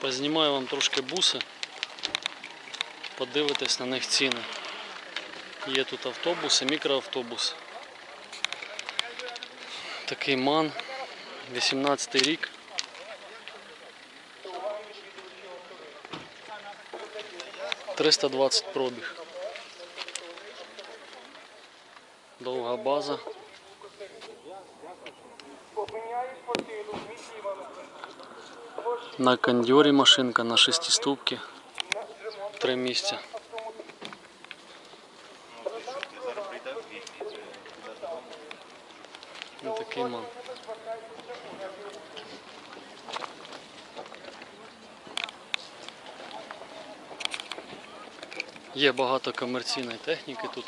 Познімаю вам трошки буси. Подивитесь на них ціни. Є тут автобуси, мікроавтобус. Такий ман. 18 рік. Триста двадцять пробіг. Довга база. На кондьорі машинка на шестиступці. Три місця. Ось такий ман. Є багато комерційної техніки тут,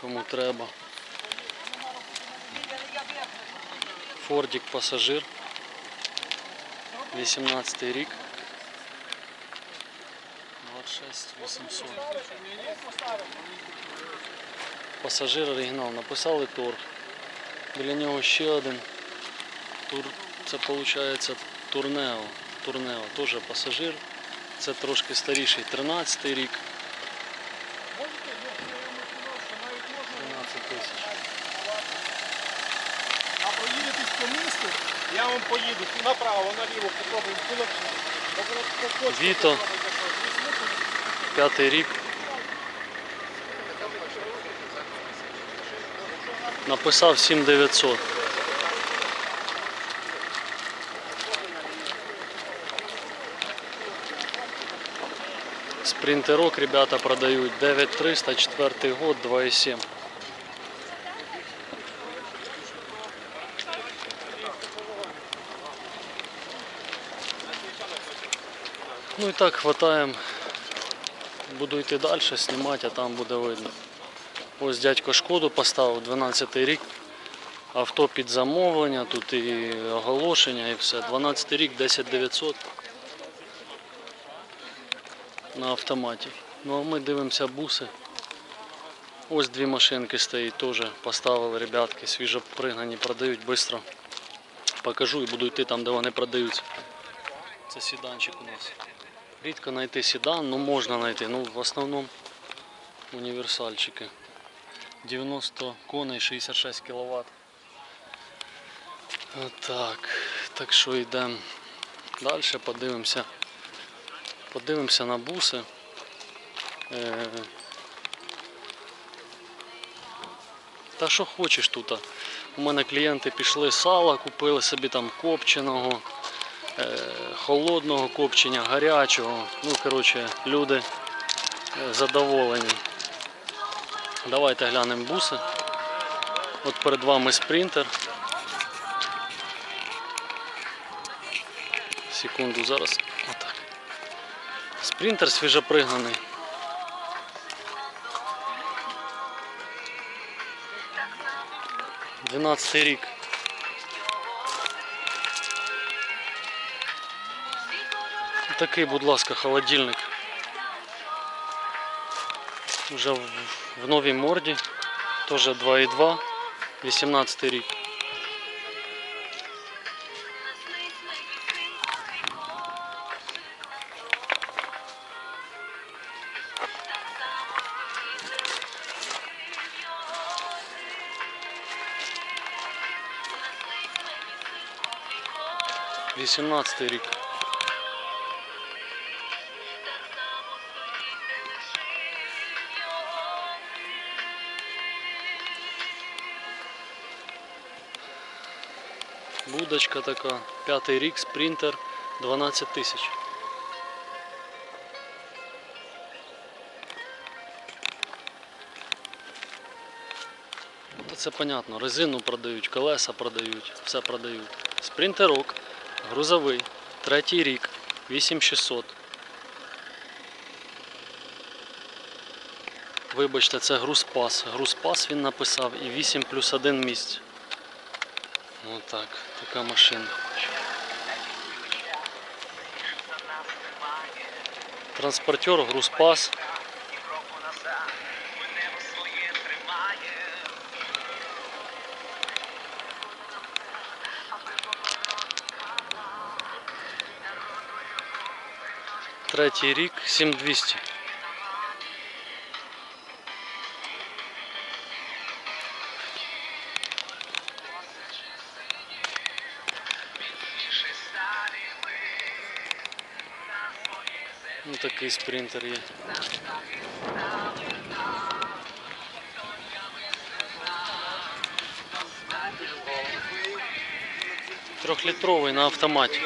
кому треба. Фордік пасажир. 18 рік. 26 800. Пасажир оригінал. Написали торг. Біля нього ще один. Тур... Це виходить Турнео. Турнео теж пасажир. Це трошки старіший, 13 рік. 13 тисяч. А проїдетесь по місту, вам поїду направо, наліво, попробуємо кулачно. Віто. П'ятий рік. Написав 7900. Спринтерок ребята продають 9300, 4 год, 2,7. Ну і так хватаємо. Буду йти далі, знімати, а там буде видно. Ось дядько шкоду поставив 12 рік. Авто під замовлення, тут і оголошення, і все. 12 рік, 10900 на автоматі. Ну а ми дивимося буси. Ось дві машинки стоїть, теж поставили ребятки, свіжо пригнані, продають швидко. Покажу і буду йти там, де вони продаються. Це сіданчик у нас. Рідко знайти седан, ну можна знайти. Ну в основному універсальчики. 90 коней, 66 кВт. Так, так що йдемо далі, подивимося. Подивимося на буси. Е, Та що хочеш тут. У мене клієнти пішли сала, купили собі там копченого, холодного копчення, гарячого. Ну, коротше, люди е, задоволені. Давайте глянемо буси. От перед вами спринтер. Секунду зараз. Отак. Спринтер свіжопригнаний. Дванадцятий рік. Такий, будь ласка, холодильник. Вже в, новій морді. Теж 2,2. 18 рік. Вісімнадцятий рік. Будочка така, п'ятий рік, спринтер, 12 тисяч. Це понятно, резину продають, колеса продають, все продають. Спринтерок, грузовий, третій рік, 8600. Вибачте, це грузпас. Грузпас він написав і 8 плюс 1 місць. Отак, така машина. Транспортер, грузпас. Третій рік 7200. Ну такий спринтер є. Трьохлітровий на автоматі.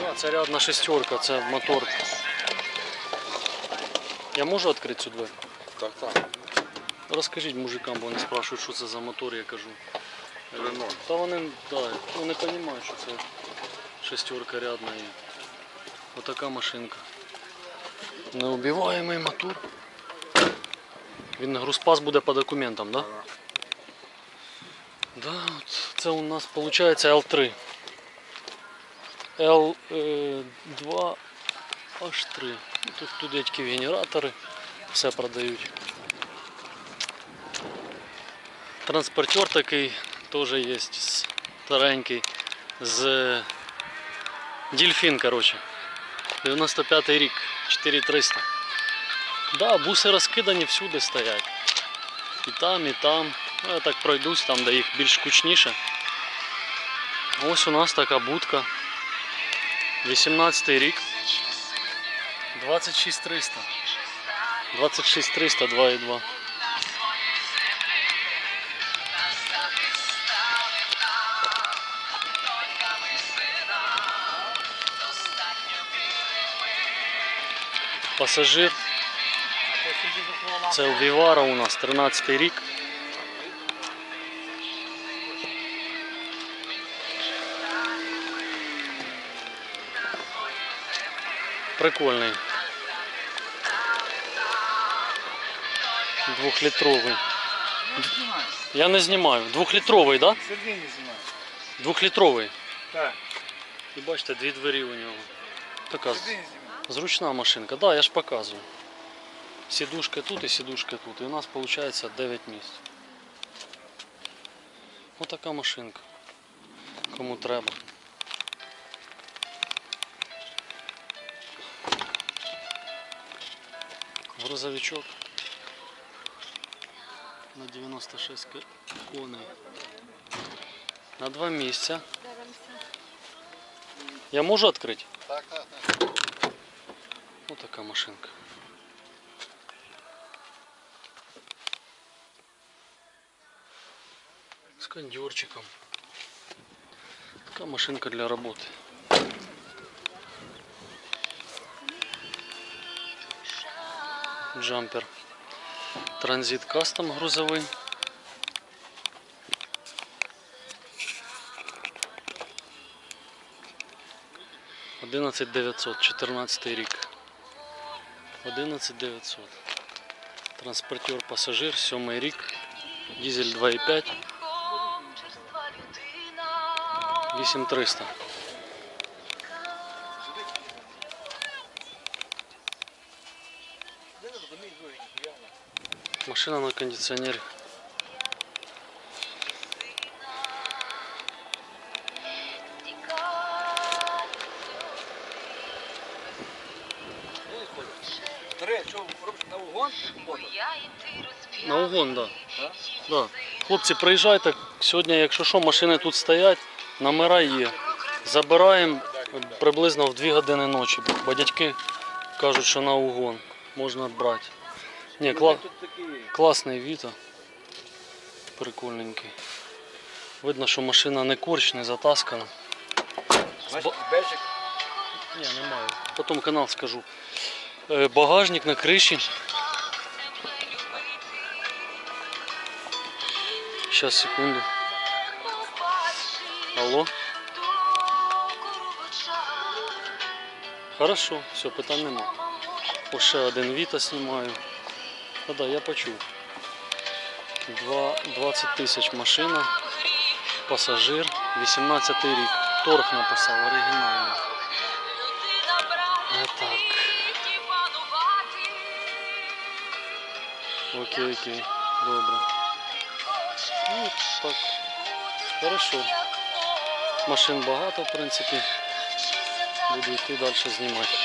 Да, це рядна шестерка, це мотор. Я можу відкрити цю двері? Так, так. Розкажіть мужикам, бо вони спрашують, що це за мотор, я кажу. Рено. Та вони, да, вони розуміють, що це шестерка рядна і отака машинка. Неубиваємий мотор. Він грузпас буде по документам, так? Да? Да, от це у нас виходить L3. L2 H3. Тут, тут дядьки генератори, все продають. Транспортер такий теж є старенький. З Дільфін, коротше. 95 рік, 4300. Да, буси розкидані всюди стоять. І там, і там. Ну, я так пройдусь, там, де їх більш кучніше. Ось у нас така будка. 18 рік. 26300. 26300, 2,2. Пасажир. Це у Вівара у нас 13 рік. Прикольний. Двухлітровий. Я не знімаю. Двухлітровий, так? Да? Сергій не знімає. Двухлітровий. Так. І бачите, дві двері у нього. Така Сергій не знімає. зручна машинка. Да, я ж показую. Сідушка тут і сідушка тут. І у нас виходить 9 місць. Ось така машинка. Кому треба. Грузовичок на 96 ко- коней. На два місця. Я можу відкрити? Так, так, так. Ось така машинка. З кондерчиком. Така машинка для роботи. Джампер. Транзит кастом грузовий. Одинадцять дев'ятсот, 14 рік. 11900. Транспортер пасажир, 7 рік. Дизель 2,5, 8300. Машина на кондиционере. На угон? Угон, да. да. Хлопці, приїжджайте. Сьогодні, якщо що, машини тут стоять, номера є. Забираємо приблизно в 2 години ночі, бо дядьки кажуть, що на угон можна брати. Ні, кла... Класний Віта. Прикольненький. Видно, що машина не корч, не затаскана. Бачиш. Ні, немає. Потім канал скажу. Е, Багажник на криші. Сейчас, секунду. Алло. Хорошо, все, питань нема. Ще один Віта знімаю. А да, я почув. 20 тисяч машина, пасажир, 18 рік. Торг написав, оригінальний. Отак. Окей, окей, добре. Ну, так, хорошо. Машин багато, в принципі. Буду йти далі знімати.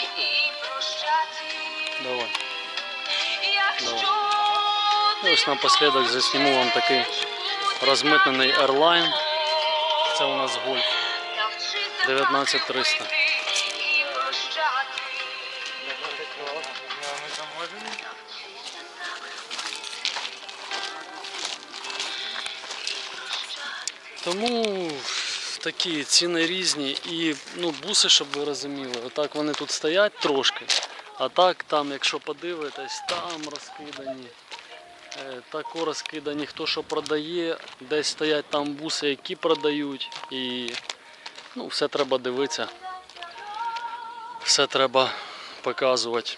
Давай. Давай. Ось напослідок засніму вам такий розмитнений Airline. Це у нас гольф. 19300. Такі ціни різні і ну, буси, щоб ви розуміли, отак вони тут стоять трошки. А так там, якщо подивитись, там розкидані. Е, Тако розкидані, хто що продає, десь стоять там буси, які продають. І ну, все треба дивитися. Все треба показувати.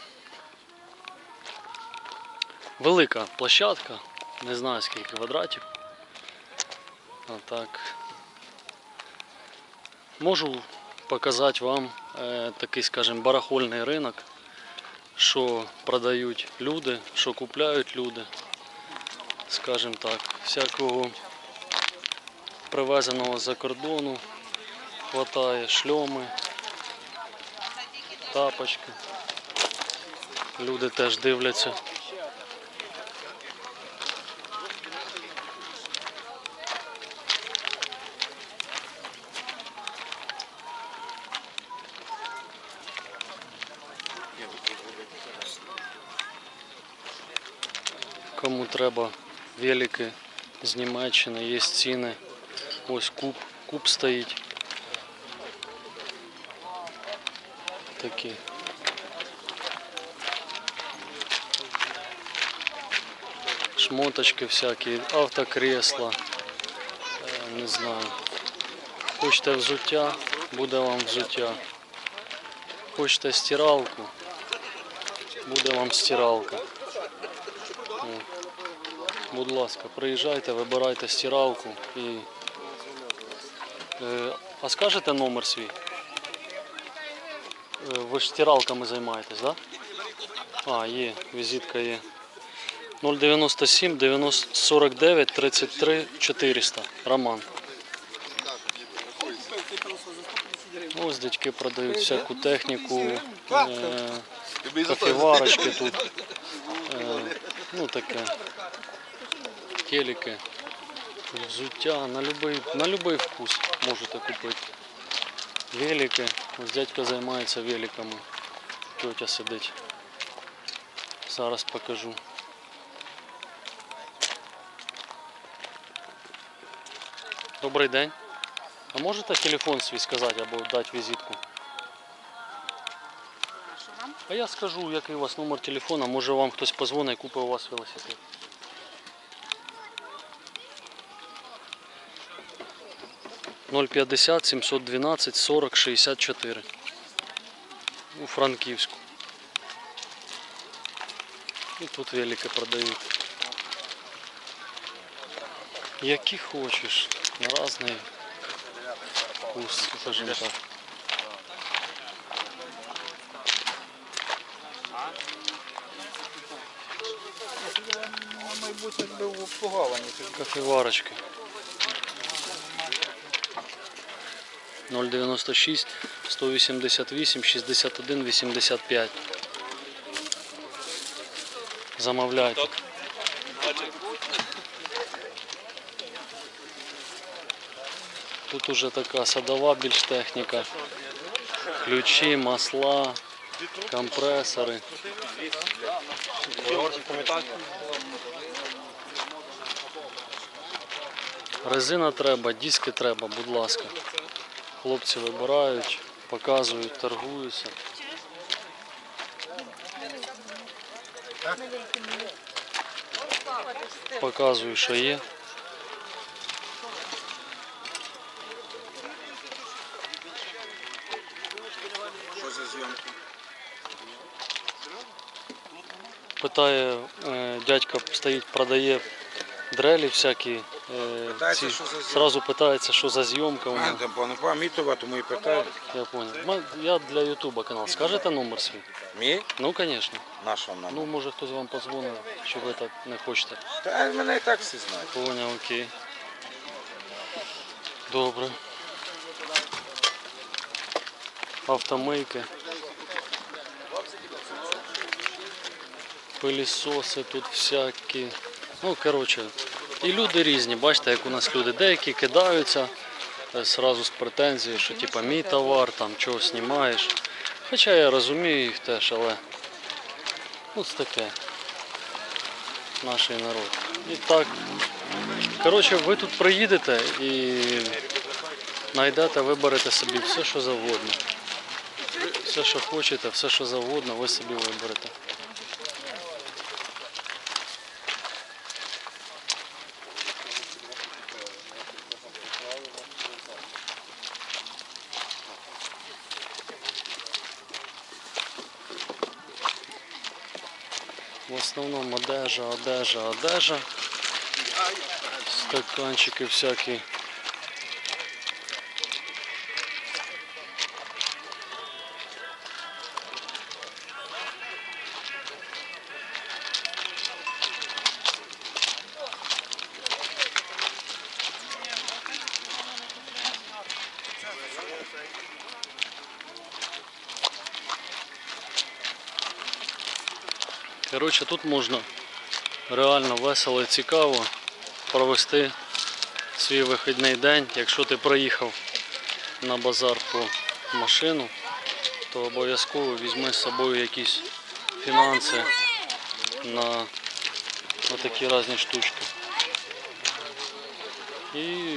Велика площадка, не знаю скільки квадратів. Отак. Можу показати вам е, такий, скажімо, барахольний ринок, що продають люди, що купляють люди. Скажімо так, всякого привезеного за кордону хватає шльоми, тапочки. Люди теж дивляться. Кому треба велики з Німеччини, є ціни. Ось куб, куб стоїть. Такі. Шмоточки всякі, автокресла. Е, Не знаю. Хочете взуття, буде вам взуття. Хочете стиралку, буде вам стиралка. Будь ласка, приїжджайте, вибирайте стиралку і. Е, а скажете номер свій? Е, ви ж стиралками займаєтесь, так? Да? А, є, візитка є. 097 90 49 33 400. Роман. Ось дядьки продають всяку техніку, е, кофеварочки тут. Е, ну таке. Телики, взуття на любий, на любий вкус можете купити. Велики. Ось дядько займається великами. Тетя сидить. Зараз покажу. Добрий день. А можете телефон свій сказати або дати візитку? А я скажу, який у вас номер телефона, може вам хтось позвонить і купить у вас велосипед. Ноль п'ятдесят сімсот дванадцять сорок шістдесят чотири. У Франківську. І тут велики продають. Які хочеш, на разний вкус, скажімо так. Мабуть, якби в обслуговуванні. 096 188 61 85. Замовляйте. Тут уже така садова більш техніка. Ключі, масла, компресори. Резина треба, диски треба, будь ласка. Хлопці вибирають, показують, торгуються. Показую, що є. Питає, е, дядько стоїть, продає дрелі всякі Питається, ці- що за зйомка. Зразу питається, що за зйомка у А, мене. там пане Памітова, тому і питаю. Я понял. Ма- Я для Ютуба канал. Скажете номер свій? Мій? Ну, звісно. Нашого нам. Ну, може хтось вам подзвонив, чи ви так не хочете. Та мене і так всі знають. Поняв, окей. Добре. Автомийки. Пилісоси тут всякі. Ну, коротше, і люди різні, бачите, як у нас люди. Деякі кидаються е, зразу з претензією, що типа мій товар, там чого знімаєш. Хоча я розумію їх теж, але ну, це таке. Наш народ. І так, Коротше, ви тут приїдете і знайдете, виберете собі все, що завгодно. Все, що хочете, все, що завгодно, ви собі виберете. В основному одежа, одежа, одежа. Стаканчики всякі. Коротше, тут можна реально весело і цікаво провести свій вихідний день. Якщо ти приїхав на базар по машину, то обов'язково візьми з собою якісь фінанси на, на такі різні штучки. І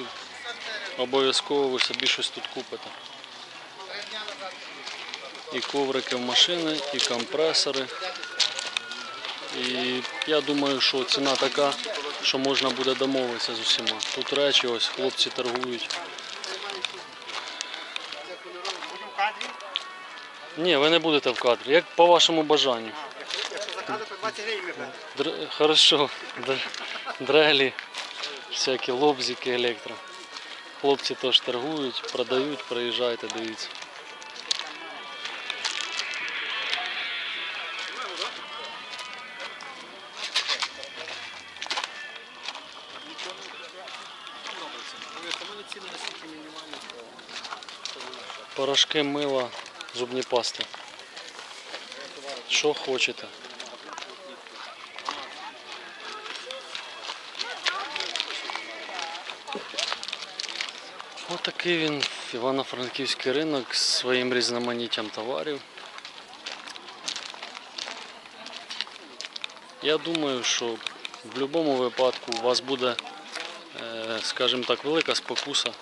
обов'язково ви собі щось тут купите. І коврики в машини, і компресори. І я думаю, що ціна така, що можна буде домовитися з усіма. Тут речі, ось хлопці торгують. Ні, ви не будете в кадрі, як по вашому бажанню. Якщо заказати по 20 гривень, ми беремо. Др... Хорошо. Др... Дрелі, всякі лобзики електро. Хлопці теж торгують, продають, приїжджайте, дивіться. Порошки, мила, зубні пасти. Що хочете. Отакий він Івано-Франківський ринок з своїм різноманіттям товарів. Я думаю, що в будь-якому випадку у вас буде, е, скажімо так, велика спокуса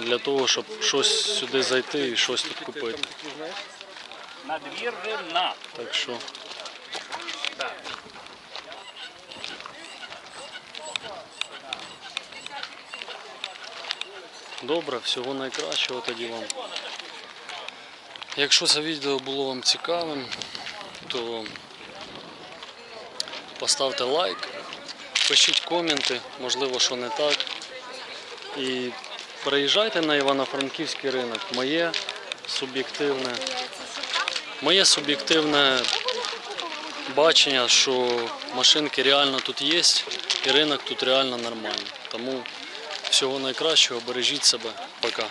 для того, щоб щось сюди зайти і щось тут купити. Надвірна. Так що. Добре, всього найкращого тоді вам. Якщо це відео було вам цікавим, то поставте лайк, пишіть коменти, можливо, що не так. І приїжджайте на Івано-Франківський ринок. Моє суб'єктивне, моє суб'єктивне бачення, що машинки реально тут є і ринок тут реально нормальний. Тому всього найкращого, бережіть себе. Пока.